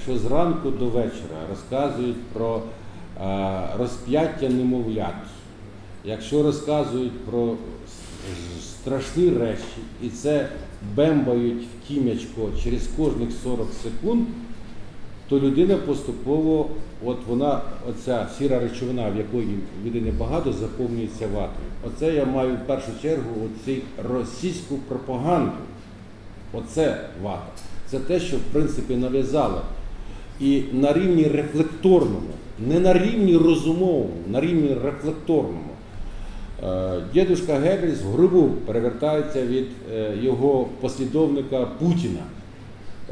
якщо зранку до вечора розказують про е, розп'яття немовлят, якщо розказують про страшні речі, і це бембають в тім'ячко через кожних 40 секунд, то людина поступово, от вона, оця сіра речовина, в якої людини багато, заповнюється ватою. Оце я маю в першу чергу оцю російську пропаганду. Оце вата. Це те, що в принципі нав'язали. І на рівні рефлекторному, не на рівні розумовому, на рівні рефлекторному. Е, Дідушка Геббельс в гробу перевертається від е, його послідовника Путіна.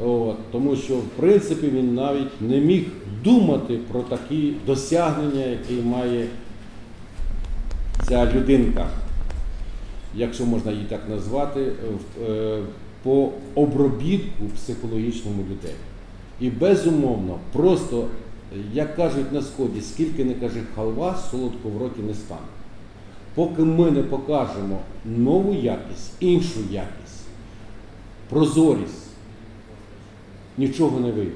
От, тому що в принципі він навіть не міг думати про такі досягнення, які має ця людинка, якщо можна її так назвати, е, по обробітку психологічному людей. І безумовно, просто, як кажуть на сході, скільки не каже халва, солодко в роті не стане. Поки ми не покажемо нову якість, іншу якість, прозорість, нічого не вийде.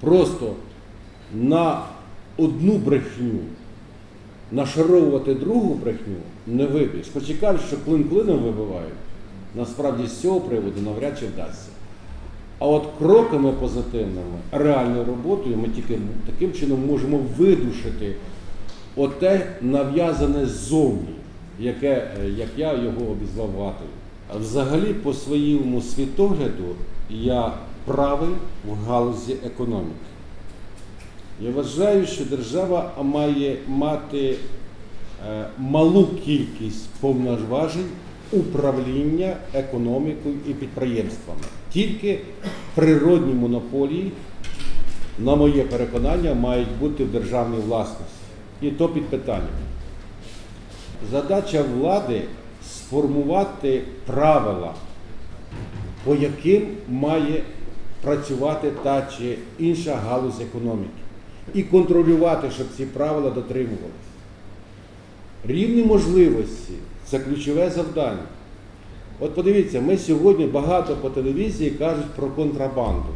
Просто на одну брехню нашаровувати другу брехню не виб'єш. Хоч і кажуть, що клин клином вибивають, насправді з цього приводу навряд чи вдасться. А от кроками позитивними, реальною роботою ми тільки таким чином можемо видушити оте нав'язане ззовні, яке, е, як я його обізвав ватою. А взагалі, по своєму світогляду, я правий в галузі економіки. Я вважаю, що держава має мати е, малу кількість повноважень управління економікою і підприємствами. Тільки природні монополії, на моє переконання, мають бути в державній власності. І то під питанням. Задача влади сформувати правила, по яким має працювати та чи інша галузь економіки. І контролювати, щоб ці правила дотримувалися. Рівні можливості це ключове завдання. От подивіться, ми сьогодні багато по телевізії кажуть про контрабанду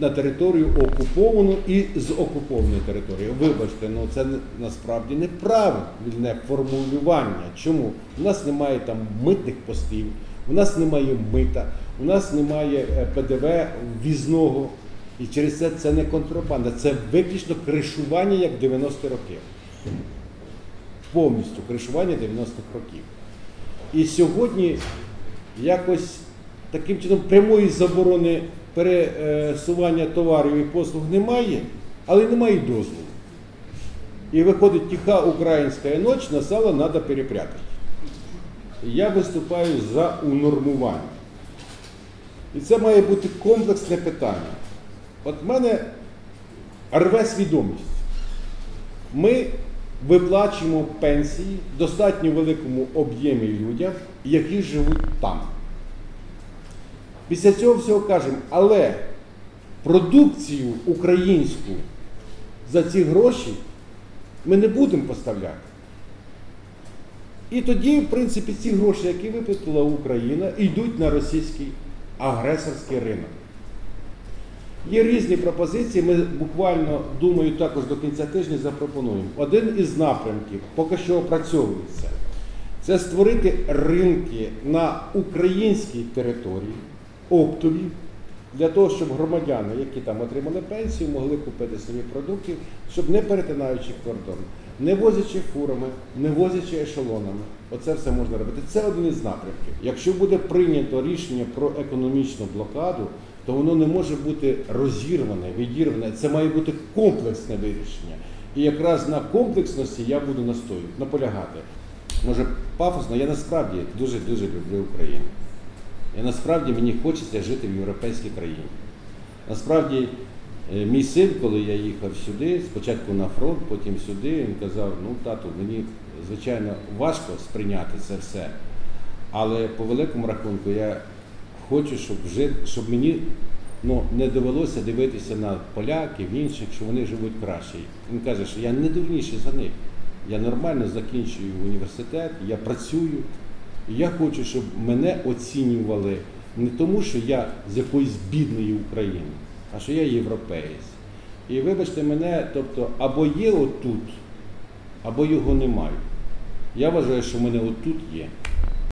на територію окуповану і з окупованої території. Вибачте, ну це насправді неправильне формулювання. Чому? У нас немає там митних постів, у нас немає мита, у нас немає е, ПДВ ввізного. І через це це не контрабанда, це виключно кришування як 90-ті роки. Повністю кришування 90-х років. І сьогодні якось таким чином прямої заборони пересування товарів і послуг немає, але немає дозволу. І виходить тиха українська ніч, на сало треба перепрятати. Я виступаю за унормування. І це має бути комплексне питання. От в мене рве свідомість. Ми виплачуємо пенсії в достатньо великому об'ємі людям, які живуть там. Після цього всього кажемо, але продукцію українську за ці гроші ми не будемо поставляти. І тоді, в принципі, ці гроші, які виплатила Україна, йдуть на російський агресорський ринок. Є різні пропозиції. Ми буквально думаю, також до кінця тижня запропонуємо. Один із напрямків, поки що опрацьовується, це створити ринки на українській території, оптові, для того, щоб громадяни, які там отримали пенсію, могли купити собі продуктів, щоб не перетинаючи кордон, не возячи фурами, не возячи ешелонами. Оце все можна робити. Це один із напрямків. Якщо буде прийнято рішення про економічну блокаду, то воно не може бути розірване, відірване. Це має бути комплексне вирішення. І якраз на комплексності я буду настоювати, наполягати. Може, пафосно, я насправді дуже-дуже люблю Україну. І насправді мені хочеться жити в європейській країні. Насправді, мій син, коли я їхав сюди, спочатку на фронт, потім сюди, він казав, ну тату, мені звичайно важко сприйняти це все. Але по великому рахунку я хочу, щоб, жити, щоб мені ну, не довелося дивитися на поляків, інших, що вони живуть краще. Він каже, що я не дурніший за них. Я нормально закінчую університет, я працюю. І я хочу, щоб мене оцінювали Не тому, що я з якоїсь бідної України, а що я європеєць. І вибачте мене, тобто, або є отут, або його немає. Я вважаю, що мене отут є.